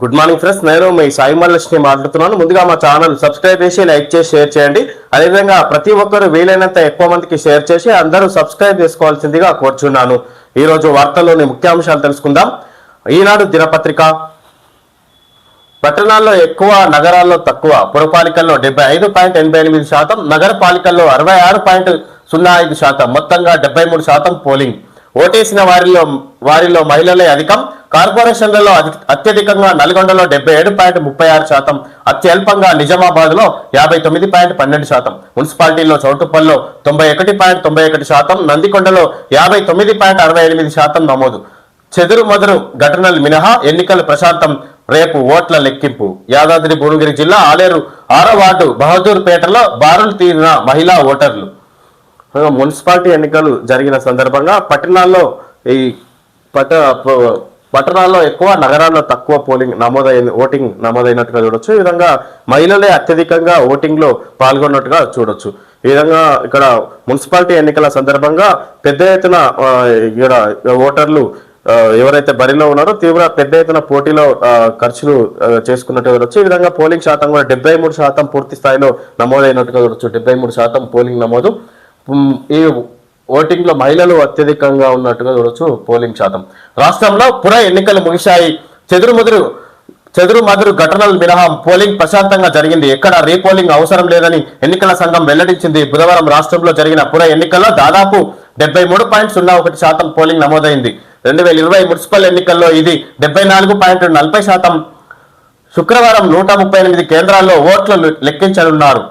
Good morning friends నేను మీ సాయి మహాలక్ష్మి మాట్లాడుతున్నాను. ముందుగా మా ఛానల్ సబ్స్క్రైబ్ చేసి లైక్ చేసి షేర్ చేయండి. అదేవిధంగా ప్రతి ఒక్కరు వీలైనంత ఎక్కువ మందికి షేర్ చేసి అందరూ సబ్స్క్రైబ్ చేసుకోవాల్సిందిగా కోరుచున్నాను. ఈరోజు వార్తల్లోని ముఖ్యాంశాలు తెలుసుకుందాం. ఈనాడు దినపత్రిక. పట్టణాల్లో ఎక్కువ నగరాల్లో తక్కువ. పురపాలికల్లో డెబ్బై ఐదు పాయింట్ ఎనభై ఎనిమిది శాతం నగరపాలికల్లో అరవై ఆరు పాయింట్ సున్నా ఐదు శాతం. మొత్తంగా డెబ్బై మూడు శాతం పోలింగ్. ఓటేసిన వారిలో వారిలో మహిళలే అధికం. కార్పొరేషన్లలో అత్యధికంగా నల్గొండలో డెబ్బై ఏడు పాయింట్ ముప్పై ఆరు శాతం. అత్యల్పంగా నిజామాబాద్లో యాభై తొమ్మిది పాయింట్ పన్నెండు శాతం. మున్సిపాలిటీలో చౌటుప్పల్లో తొంభై ఒకటి పాయింట్ తొంభై ఒకటి శాతం. నందికొండలో యాభై తొమ్మిది పాయింట్ అరవై ఎనిమిది శాతం నమోదు. చెదురు మొదరు ఘటనలు మినహా ఎన్నికలు ప్రశాంతం రేపు ఓట్ల లెక్కింపు. యాదాద్రి భువనగిరి జిల్లా ఆలేరు ఆరో వార్డు బహదూర్ పేటలో బారులు తీరిన మహిళా ఓటర్లు. మున్సిపాలిటీ ఎన్నికలు జరిగిన సందర్భంగా పట్టణాల్లో ఈ పట్ట పట్టణాల్లో ఎక్కువ నగరాల్లో తక్కువ పోలింగ్ నమోదైంది ఓటింగ్ నమోదైనట్టుగా చూడొచ్చు. ఈ విధంగా మహిళలే అత్యధికంగా ఓటింగ్లో పాల్గొన్నట్టుగా చూడొచ్చు. ఈ విధంగా ఇక్కడ మున్సిపాలిటీ ఎన్నికల సందర్భంగా పెద్ద ఎత్తున ఇక్కడ ఓటర్లు ఎవరైతే బరిలో ఉన్నారో తీవ్ర పెద్ద ఎత్తున పోటీలో ఖర్చులు చేసుకున్నట్టు చూడొచ్చు. ఈ విధంగా పోలింగ్ శాతం కూడా డెబ్బై మూడు శాతం పూర్తి స్థాయిలో నమోదైనట్టుగా చూడొచ్చు. డెబ్బై మూడు శాతం పోలింగ్ నమోదు. ఈ ఓటింగ్లో మహిళలు అత్యధికంగా ఉన్నట్టుగా చూడొచ్చు పోలింగ్ శాతం. రాష్ట్రంలో పుర ఎన్నికలు ముగిశాయి. చెదురు ముదురు చెదురు మదురు ఘటనలు మినహా పోలింగ్ ప్రశాంతంగా జరిగింది. ఎక్కడ రీపోలింగ్ అవసరం లేదని ఎన్నికల సంఘం వెల్లడించింది. బుధవారం రాష్ట్రంలో జరిగిన పుర ఎన్నికల్లో దాదాపు డెబ్బై మూడు పాయింట్ సున్నా ఒకటి శాతం పోలింగ్ నమోదైంది. రెండు వేల ఇరవై మున్సిపల్ ఎన్నికల్లో ఇది డెబ్బై నాలుగు పాయింట్ నలభై శాతం. శుక్రవారం నూట ముప్పై ఎనిమిది కేంద్రాల్లో ఓట్లు లెక్కించనున్నారు.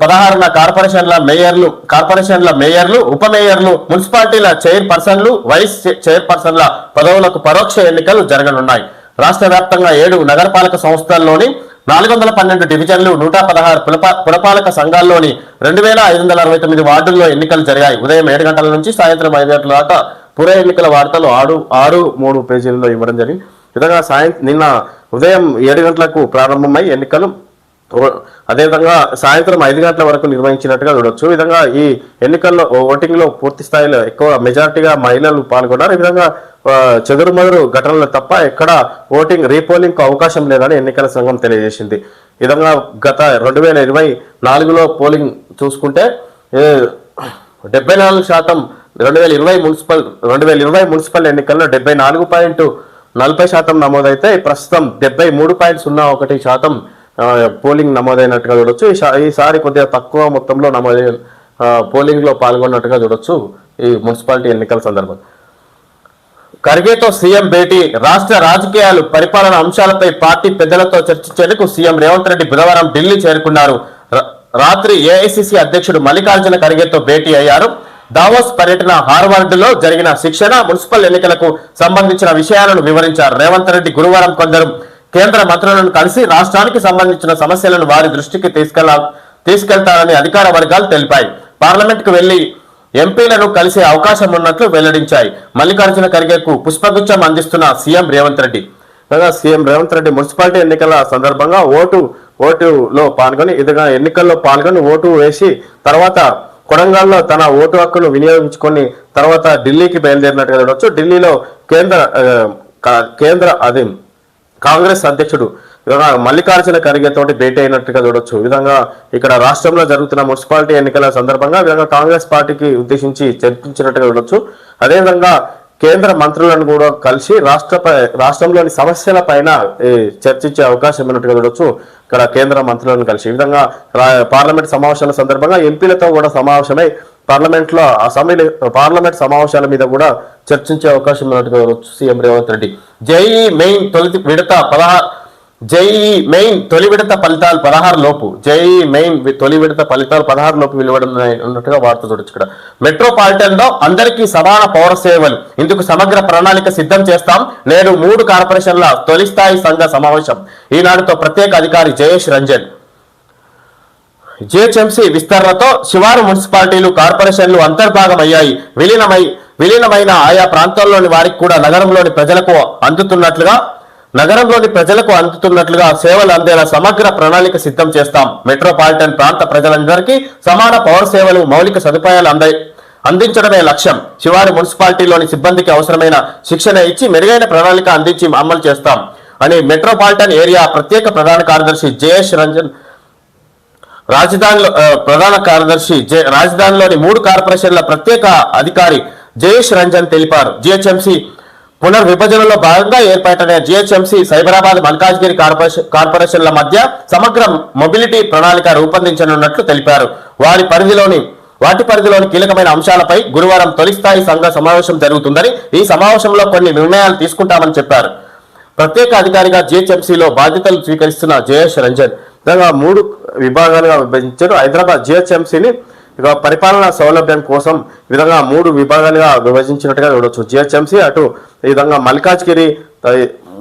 పదహారున కార్పొరేషన్ల మేయర్లు కార్పొరేషన్ల మేయర్లు ఉప మేయర్లు మున్సిపాలిటీల చైర్పర్సన్లు వైస్ చైర్పర్సన్ల పదవులకు పరోక్ష ఎన్నికలు జరగనున్నాయి. రాష్ట్ర వ్యాప్తంగా ఏడు నగరపాలక సంస్థల్లోని నాలుగు వందల పన్నెండు డివిజన్లు నూట పదహారు పురపాలక సంఘాల్లోని రెండు వేల ఐదు వందల అరవై తొమ్మిది వార్డుల్లో ఎన్నికలు జరిగాయి. ఉదయం ఏడు గంటల నుంచి సాయంత్రం ఐదు గంటల దాకా పుర ఎన్నికల వార్తలు ఆరు ఆరు మూడు పేజీల్లో ఇవ్వడం జరిగింది. విధంగా సాయం నిన్న ఉదయం ఏడు గంటలకు ప్రారంభమై ఎన్నికలు అదేవిధంగా సాయంత్రం ఐదు గంటల వరకు నిర్వహించినట్టుగా చూడొచ్చు. ఈ విధంగా ఈ ఎన్నికల్లో ఓటింగ్లో పూర్తి స్థాయిలో ఎక్కువ మెజారిటీగా మహిళలు పాల్గొన్నారు. ఈ విధంగా చెదురుమదురు ఘటనలు తప్ప ఎక్కడ ఓటింగ్ రీపోలింగ్ అవకాశం లేదని ఎన్నికల సంఘం తెలియజేసింది. ఈ విధంగా గత రెండు వేల ఇరవై నాలుగులో పోలింగ్ చూసుకుంటే డెబ్బై నాలుగు శాతం రెండు వేల ఇరవై మున్సిపల్ రెండు వేల ఇరవై మున్సిపల్ ఎన్నికల్లో డెబ్బై నాలుగు పాయింట్ నలభై శాతం నమోదైతే ప్రస్తుతం డెబ్బై మూడు పాయింట్ సున్నా ఒకటి శాతం పోలింగ్ నమోదైనట్టుగా చూడొచ్చు. ఈ ఈసారి కొద్దిగా తక్కువ మొత్తంలో నమోదై పోలింగ్లో పాల్గొన్నట్టుగా చూడొచ్చు ఈ మున్సిపాలిటీ ఎన్నికల సందర్భం. ఖర్గేతో సీఎం భేటీ రాష్ట్ర రాజకీయాలు పరిపాలన అంశాలపై పార్టీ పెద్దలతో చర్చించేందుకు సీఎం రేవంత్ రెడ్డి బుధవారం ఢిల్లీ చేరుకున్నారు. రాత్రి ఏఐసిసి అధ్యక్షుడు మల్లికార్జున ఖర్గేతో భేటీ అయ్యారు. దావోస్ పర్యటన హార్వర్డ్లో జరిగిన శిక్షణ మున్సిపల్ ఎన్నికలకు సంబంధించిన విషయాలను వివరించారు రేవంత్ రెడ్డి గురువారం కొందరు. కేంద్ర మంత్రులను కలిసి రాష్ట్రానికి సంబంధించిన సమస్యలను వారి దృష్టికి తీసుకెళ్ళా తీసుకెళ్తారని అధికార వర్గాలు తెలిపాయి. పార్లమెంట్కు వెళ్ళి ఎంపీలను కలిసే అవకాశం ఉన్నట్లు వెల్లడించాయి. మల్లికార్జున ఖర్గేకు పుష్పగుచ్చం అందిస్తున్న సీఎం రేవంత్ రెడ్డి. కాగా సీఎం రేవంత్ రెడ్డి మున్సిపాలిటీ ఎన్నికల సందర్భంగా ఓటు ఓటులో పాల్గొని ఇదిగా ఎన్నికల్లో పాల్గొని ఓటు వేసి తర్వాత కొడంగల్లో తన ఓటు హక్కును వినియోగించుకొని తర్వాత ఢిల్లీకి బయలుదేరినట్టుగా చూడవచ్చు ఢిల్లీలో కేంద్ర కేంద్ర అది? కాంగ్రెస్ అధ్యక్షుడు మల్లికార్జున ఖర్గేతో తోటి భేటీ అయినట్టుగా చూడొచ్చు. విధంగా ఇక్కడ రాష్ట్రంలో జరుగుతున్న మున్సిపాలిటీ ఎన్నికల సందర్భంగా విధంగా కాంగ్రెస్ పార్టీకి ఉద్దేశించి చర్చించినట్టుగా చూడొచ్చు. అదేవిధంగా కేంద్ర మంత్రులను కూడా కలిసి రాష్ట్రపై రాష్ట్రంలోని సమస్యల పైన చర్చించే అవకాశం ఉన్నట్టుగా చూడొచ్చు. ఇక్కడ కేంద్ర మంత్రులను కలిసి. ఈ విధంగా పార్లమెంట్ సమావేశాల సందర్భంగా ఎంపీలతో కూడా సమావేశమై పార్లమెంట్లో అసెంబ్లీ పార్లమెంట్ సమావేశాల మీద కూడా చర్చించే అవకాశం ఉన్నట్టుగా CM Revanth Reddy. JEE main తొలి విడత పదహారు జేఈ మెయిన్ తొలి విడత ఫలితాలు పదహారు లోపు. జేఈ మెయిన్ తొలి విడత ఫలితాలు పదహారు లోపు వెలువడం ఉన్నట్టుగా వార్త చూడొచ్చు ఇక్కడ. మెట్రోపాలిటన్లో అందరికీ సమాన పౌర సేవలు. ఇందుకు సమగ్ర ప్రణాళిక సిద్ధం చేస్తాం. నేడు మూడు కార్పొరేషన్ల తొలి స్థాయి సంఘ సమావేశం. ఈనాడుతో ప్రత్యేక అధికారి జయేష్ రంజన్. జిహెచ్ఎంసీ విస్తరణతో శివారు మున్సిపాలిటీలు కార్పొరేషన్లు అంతర్భాగమయ్యాయి. విలీనమై విలీనమైన ఆయా ప్రాంతాల్లోని వారికి కూడా నగరంలోని ప్రజలకు అందుతున్నట్లుగా నగరంలోని ప్రజలకు అందుతున్నట్లుగా సేవలు అందేలా సమగ్ర ప్రణాళిక సిద్ధం చేస్తాం. మెట్రోపాలిటన్ ప్రాంత ప్రజలందరికీ సమాన పౌర సేవలు మౌలిక సదుపాయాలు అందాయి అందించడమే లక్ష్యం. శివారు మున్సిపాలిటీలోని సిబ్బందికి అవసరమైన శిక్షణ ఇచ్చి మెరుగైన ప్రణాళిక అందించి అమలు చేస్తాం. అని మెట్రోపాలిటన్ ఏరియా ప్రత్యేక ప్రధాన కార్యదర్శి జయేష్ రంజన్ రాజధానిలో ప్రధాన కార్యదర్శి జె- రాజధానిలోని మూడు కార్పొరేషన్ల ప్రత్యేక అధికారి జయేష్ రంజన్ తెలిపారు. జిహెచ్ఎంసీ పునర్విభజనలో భాగంగా ఏర్పాటైన జిహెచ్ఎంసీ సైబరాబాద్ మల్కాజ్గిరి కార్పొరేషన్ కార్పొరేషన్ల మధ్య సమగ్ర మొబిలిటీ ప్రణాళిక రూపొందించనున్నట్లు తెలిపారు. వారి పరిధిలోని వాటి పరిధిలోని కీలకమైన అంశాలపై గురువారం తొలి స్థాయి సంఘ సమావేశం జరుగుతుందని ఈ సమావేశంలో కొన్ని నిర్ణయాలు తీసుకుంటామని చెప్పారు. ప్రత్యేక అధికారిగా జిహెచ్ఎంసీలో బాధ్యతలు స్వీకరిస్తున్న జయేష్ రంజన్ విధంగా మూడు విభాగాలుగా విభజించారు. హైదరాబాద్ జిహెచ్ఎంసీని ఇక పరిపాలనా సౌలభ్యం కోసం విధంగా మూడు విభాగాలుగా విభజించినట్టుగా చూడవచ్చు జిహెచ్ఎంసీ అటు ఈ విధంగా మల్కాజ్గిరి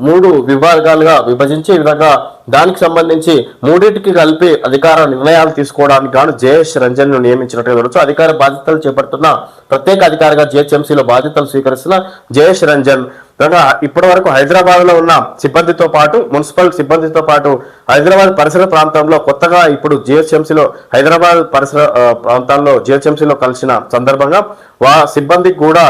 మూడు విభాగాలుగా విభజించి ఈ విధంగా దానికి సంబంధించి మూడింటికి కలిపి అధికార నిర్ణయాలు తీసుకోవడానికి గాను జయేష్ రంజన్ను నియమించినట్టుగా చూడొచ్చు. అధికార బాధ్యతలు చేపడుతున్న ప్రత్యేక అధికారిగా జిహెచ్ఎంసీలో బాధ్యతలు స్వీకరిస్తున్న జయేష్ రంజన్ కాగా ఇప్పటి వరకు హైదరాబాద్లో ఉన్న సిబ్బందితో పాటు మున్సిపల్ సిబ్బందితో పాటు హైదరాబాద్ పరిసర ప్రాంతంలో కొత్తగా ఇప్పుడు జిహెచ్ఎంసీలో హైదరాబాద్ పరిసర ప్రాంతాల్లో జిహెచ్ఎంసీలో కలిసిన సందర్భంగా వా సిబ్బందికి కూడా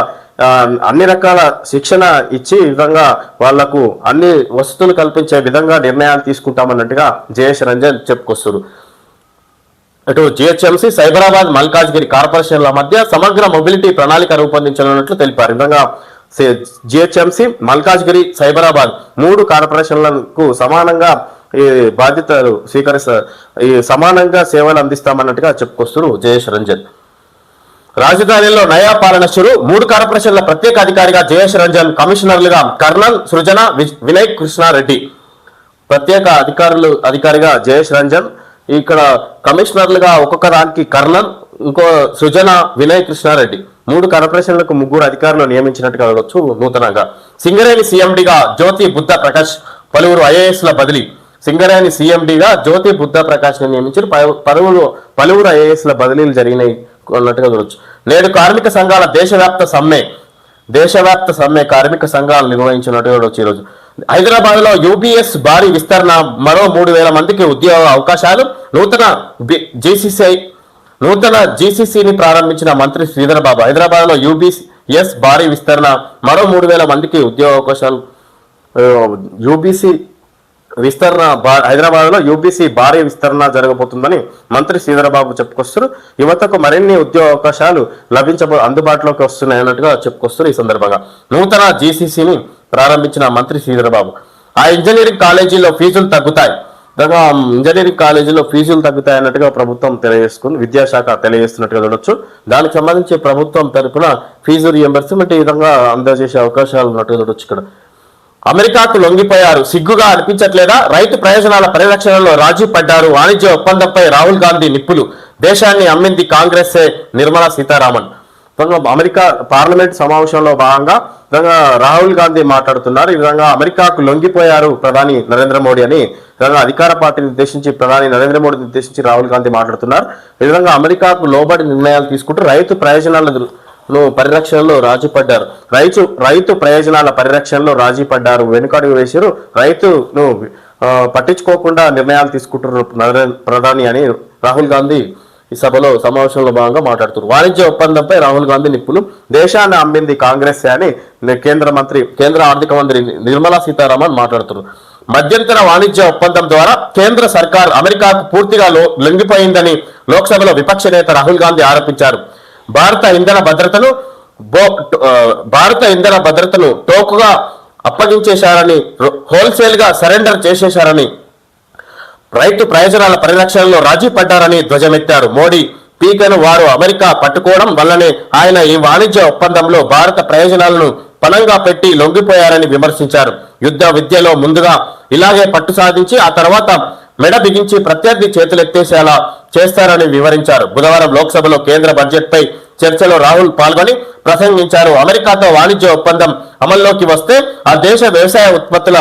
అన్ని రకాల శిక్షణ ఇచ్చి విధంగా వాళ్ళకు అన్ని వసతులు కల్పించే విధంగా నిర్ణయాలు తీసుకుంటామన్నట్టుగా జయేష్ రంజన్ చెప్పుకొస్తారు. అటు జిహెచ్ఎంసీ సైబరాబాద్ మల్కాజ్గిరి కార్పొరేషన్ల మధ్య సమగ్ర మొబిలిటీ ప్రణాళిక రూపొందించనున్నట్లు తెలిపారు. విధంగా జిహెచ్ఎంసీ మల్కాజ్గిరి సైబరాబాద్ మూడు కార్పొరేషన్లకు సమానంగా ఈ బాధ్యతలు స్వీకరిస్తా ఈ సమానంగా సేవలు అందిస్తామన్నట్టుగా చెప్పుకొస్తున్నారు జయేష్ రంజన్. రాజధానిలో నయా పాలన షురు మూడు కార్పొరేషన్ల ప్రత్యేక అధికారిగా జయేష్ రంజన్ కమిషనర్లుగా కర్నల్ సృజన వి- వినయ్ కృష్ణారెడ్డి. ప్రత్యేక అధికారులు అధికారిగా జయేష్ రంజన్ ఇక్కడ కమిషనర్లుగా ఒక్కొక్క దానికి కర్నల్ ఇంకో సృజన వినయ్ కృష్ణారెడ్డి. మూడు కార్పొరేషన్లకు ముగ్గురు అధికారులు నియమించినట్టు చూడొచ్చు నూతనంగా. సింగరేణి సీఎండిగా జ్యోతి బుద్ధ ప్రకాష్ పలువురు ఐఏఎస్ ల బదిలీ. సింగరేణి సీఎండిగా జ్యోతి బుద్ధ ప్రకాష్ని నియమించారు. పలు- పలువురు పలువురు ఐఏఎస్ ల బదిలీలు జరిగినాయి అన్నట్టుగా చూడొచ్చు. నేడు కార్మిక సంఘాల దేశవ్యాప్త సమ్మె దేశవ్యాప్త సమ్మె కార్మిక సంఘాలు నిర్వహించినట్టు చూడొచ్చు ఈరోజు. హైదరాబాద్లో యూబీఎస్ భారీ విస్తరణ మరో మూడు వేల మందికి ఉద్యోగ అవకాశాలు నూతన జేసీసీఐ నూతన జీసీసీని ప్రారంభించిన మంత్రి శ్రీధర్ బాబు. హైదరాబాద్లో యూబీఎస్ భారీ విస్తరణ మరో మూడు వేల మందికి ఉద్యోగ అవకాశాలు యూబీసీ విస్తరణ హైదరాబాద్లో యూబీసీ భారీ విస్తరణ జరగబోతుందని మంత్రి శ్రీధరబాబు చెప్పుకొస్తారు యువతకు మరిన్ని ఉద్యోగ అవకాశాలు లభించబో అందుబాటులోకి వస్తున్నాయన్నట్టుగా చెప్పుకొస్తారు ఈ సందర్భంగా. నూతన జీసీసీని ప్రారంభించిన మంత్రి శ్రీధరబాబు ఆ ఇంజనీరింగ్ కాలేజీలో ఫీజులు తగ్గుతాయి. విధంగా ఇంజనీరింగ్ కాలేజీలో ఫీజులు తగ్గుతాయన్నట్టుగా ప్రభుత్వం తెలియజేసుకుంది. విద్యాశాఖ తెలియజేస్తున్నట్టుగా చూడొచ్చు. దానికి సంబంధించి ప్రభుత్వం తరపున ఫీజు రియంబర్స్మెంట్ ఈ విధంగా అందజేసే అవకాశాలు ఉన్నట్టుగా చూడొచ్చు ఇక్కడ. అమెరికాకు లొంగిపోయారు. సిగ్గుగా అనిపించట్లేదా? రైతు ప్రయోజనాల పరిరక్షణలో రాజీ పడ్డారు. వాణిజ్య ఒప్పందంపై రాహుల్ గాంధీ నిప్పులు. దేశాన్ని అమ్మింది కాంగ్రెస్ నిర్మలా సీతారామన్. అమెరికా పార్లమెంట్ సమావేశంలో భాగంగా విధంగా రాహుల్ గాంధీ మాట్లాడుతున్నారు. ఈ విధంగా అమెరికాకు లొంగిపోయారు ప్రధాని నరేంద్ర మోడీ అని విధంగా అధికార పార్టీని ఉద్దేశించి ప్రధాని నరేంద్ర మోడీని ఉద్దేశించి రాహుల్ గాంధీ మాట్లాడుతున్నారు. ఈ విధంగా అమెరికాకు లోబడి నిర్ణయాలు తీసుకుంటూ రైతు ప్రయోజనాల పరిరక్షణలో రాజీ పడ్డారు రైతు రైతు ప్రయోజనాల పరిరక్షణలో రాజీ పడ్డారు వెనుకడుగు వేశారు. రైతును పట్టించుకోకుండా నిర్ణయాలు తీసుకుంటున్నారు ప్రధాని అని రాహుల్ గాంధీ ఈ సభలో సమావేశంలో భాగంగా మాట్లాడుతున్నారు. వాణిజ్య ఒప్పందంపై రాహుల్ గాంధీ నిప్పులు. దేశాన్ని అమ్మింది కాంగ్రెస్ అని కేంద్ర మంత్రి కేంద్ర ఆర్థిక మంత్రి నిర్మలా సీతారామన్ మాట్లాడుతున్నారు. మధ్యంతర వాణిజ్య ఒప్పందం ద్వారా కేంద్ర సర్కార్ అమెరికాకు పూర్తిగా లో- లొంగిపోయిందని లోక్సభలో విపక్ష నేత రాహుల్ గాంధీ ఆరోపించారు. భారత ఇంధన భద్రతను భారత ఇంధన భద్రతను టోకుగా అప్పగించేశారని హోల్సేల్గా సరెండర్ చేసేశారని రైతు ప్రయోజనాల పరిరక్షణలో రాజీ పడ్డారని ధ్వజమెత్తారు. మోడీ పీకను వారు అమెరికా పట్టుకోవడం వల్లనే ఆయన ఈ వాణిజ్య ఒప్పందంలో భారత ప్రయోజనాలను పనంగా పెట్టి లొంగిపోయారని విమర్శించారు. యుద్ధ విద్యలో ముందుగా ఇలాగే పట్టు సాధించి ఆ తర్వాత మెడ బిగించి ప్రత్యర్థి చేతులెత్తేసేలా చేస్తారని వివరించారు. బుధవారం లోక్సభలో కేంద్ర బడ్జెట్ పై చర్చలో రాహుల్ పాల్గొని ప్రసంగించారు. అమెరికాతో వాణిజ్య ఒప్పందం అమల్లోకి వస్తే ఆ దేశ వ్యవసాయ ఉత్పత్తుల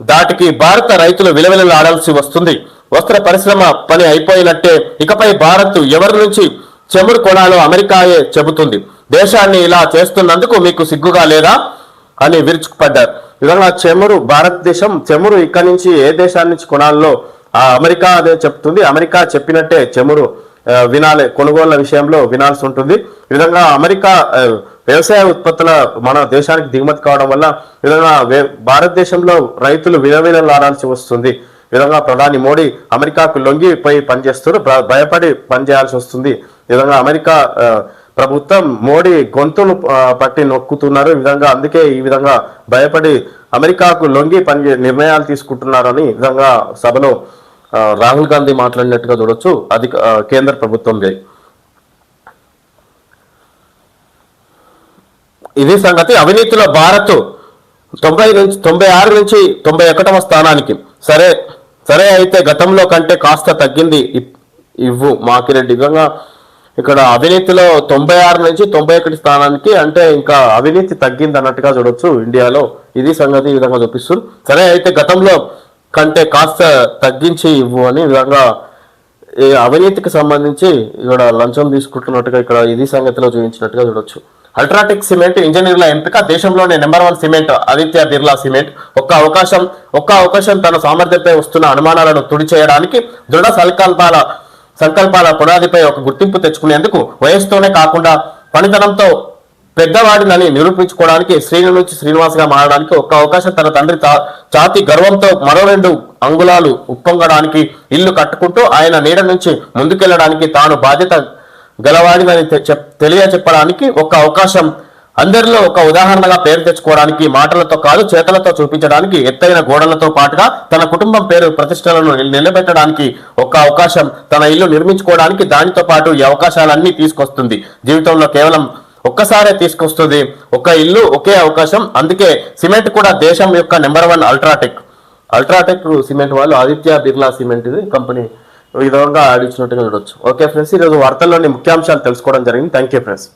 దాటికి భారత రైతులు విలవిలలాడాల్సి వస్తుంది. వస్త్ర పరిశ్రమ పని అయిపోయినట్టే ఇకపై భారత్ ఎవరి నుంచి చెమురు కొనాలో అమెరికాయే చెబుతుంది. దేశాన్ని ఇలా చేస్తున్నందుకు మీకు సిగ్గుగా లేదా? అని విరుచుకుపడ్డారు. విధంగా చెమురు భారతదేశం చెమురు ఇక్కడి నుంచి ఏ దేశాన్ని నుంచి కొనాలో ఆ అమెరికా అదే చెప్తుంది. అమెరికా చెప్పినట్టే చెమురు వినాలి కొనుగోళ్ళ విషయంలో వినాల్సి ఉంటుంది. ఈ విధంగా అమెరికా వ్యవసాయ ఉత్పత్తుల మన దేశానికి దిగుమతి కావడం వల్ల విధంగా భారతదేశంలో రైతులు విలవిలలాడాల్సి వస్తుంది. విధంగా ప్రధాని మోడీ అమెరికాకు లొంగిపోయి పనిచేస్తారు భయపడి పనిచేయాల్సి వస్తుంది. విధంగా అమెరికా ప్రభుత్వం మోడీ గొంతును పట్టి నొక్కుతున్నారు. ఈ విధంగా అందుకే ఈ విధంగా భయపడి అమెరికాకు లొంగి పని నిర్ణయాలు తీసుకుంటున్నారని విధంగా సభలో రాహుల్ గాంధీ మాట్లాడినట్టుగా చూడొచ్చు. అది కేంద్ర ప్రభుత్వం ఇది సంగతి అవినీతిలో భారత్ తొంభై నుంచి తొంభై ఆరు నుంచి తొంభై ఒకటవ స్థానానికి. సరే సరే అయితే గతంలో కంటే కాస్త తగ్గింది ఇప్- ఇవ్వు. మాకిరెడ్డి విధంగా ఇక్కడ అవినీతిలో తొంభై ఆరు నుంచి తొంభై ఒకటి స్థానానికి అంటే ఇంకా అవినీతి తగ్గింది అన్నట్టుగా చూడొచ్చు ఇండియాలో. ఇది సంగతి ఈ విధంగా చూపిస్తుంది సరే అయితే గతంలో కంటే కాస్త తగ్గించి ఇవ్వు అని విధంగా ఈ అవినీతికి సంబంధించి ఇక్కడ లంచం తీసుకుంటున్నట్టుగా ఇక్కడ ఇది సంగతిలో చూపించినట్టుగా చూడొచ్చు. అల్ట్రాటెక్ సిమెంట్ ఇంజనీర్ల ఎంపిక దేశంలోనే number one cement Aditya Birla cement. ఒక్క అవకాశం ఒక్క అవకాశం తన సామర్థ్యంపై వస్తున్న అనుమానాలను తుడి చేయడానికి దృఢ సంకల్పాల సంకల్పాల పునాదిపై ఒక గుర్తింపు తెచ్చుకునేందుకు వయస్సుతోనే కాకుండా పనితనంతో పెద్దవాడినని నిరూపించుకోవడానికి శ్రీను నుంచి శ్రీనివాస్గా మారడానికి ఒక్క అవకాశం తన తండ్రి తా- ఛాతి గర్వంతో మరో రెండు అంగుళాలు ఉప్పొంగడానికి ఇల్లు కట్టుకుంటూ ఆయన నీడ నుంచి ముందుకెళ్ళడానికి తాను బాధ్యత గలవాడినని తె- చెప్- ఒక అవకాశం అందరిలో ఒక ఉదాహరణగా పేరు తెచ్చుకోవడానికి మాటలతో కాదు చేతలతో చూపించడానికి ఎత్తైన గోడలతో పాటుగా తన కుటుంబం పేరు ప్రతిష్టలను నిలబెట్టడానికి ఒక అవకాశం తన ఇల్లు నిర్మించుకోవడానికి దానితో పాటు ఈ అవకాశాలన్నీ తీసుకొస్తుంది. జీవితంలో కేవలం ఒక్కసారే తీసుకొస్తుంది. ఒక ఇల్లు ఒకే అవకాశం అందుకే సిమెంట్ కూడా దేశం యొక్క number one UltraTech. UltraTech cement వాళ్ళు ఆదిత్య బిర్లా సిమెంట్ ఇది కంపెనీ విధంగా ఆడించినట్టుగా చూడొచ్చు. ఓకే ఫ్రెండ్స్ ఈరోజు వార్తల్లోని ముఖ్యాంశాలు తెలుసుకోవడం జరిగింది. Thank you friends.